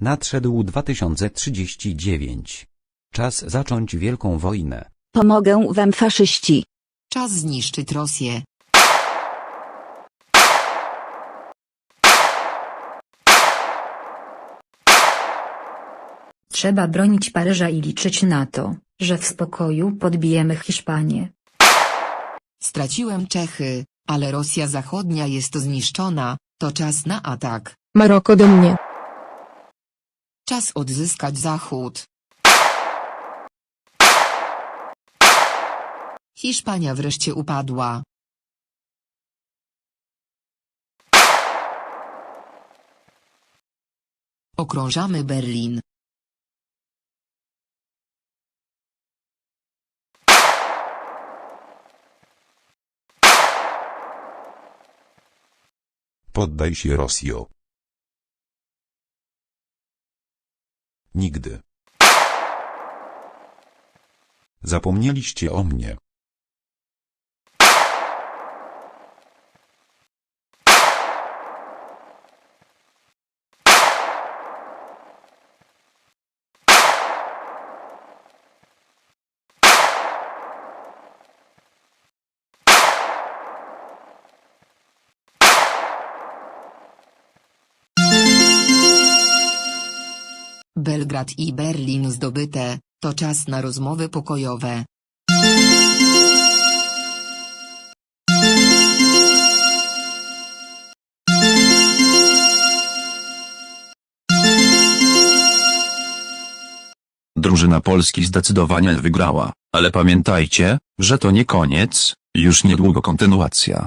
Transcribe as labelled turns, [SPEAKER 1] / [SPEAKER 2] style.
[SPEAKER 1] Nadszedł 2039. Czas zacząć wielką wojnę.
[SPEAKER 2] Pomogę wam faszyści.
[SPEAKER 3] Czas zniszczyć Rosję.
[SPEAKER 4] Trzeba bronić Paryża i liczyć na to, że w spokoju podbijemy Hiszpanię.
[SPEAKER 3] Straciłem Czechy, ale Rosja Zachodnia jest zniszczona, to czas na atak.
[SPEAKER 5] Maroko do mnie.
[SPEAKER 3] Czas odzyskać Zachód. Hiszpania wreszcie upadła. Okrążamy Berlin.
[SPEAKER 6] Poddaj się Rosjo. Nigdy. Zapomnieliście o mnie.
[SPEAKER 3] Belgrad i Berlin zdobyte, to czas na rozmowy pokojowe.
[SPEAKER 7] Drużyna Polski zdecydowanie wygrała, ale pamiętajcie, że to nie koniec, już niedługo kontynuacja.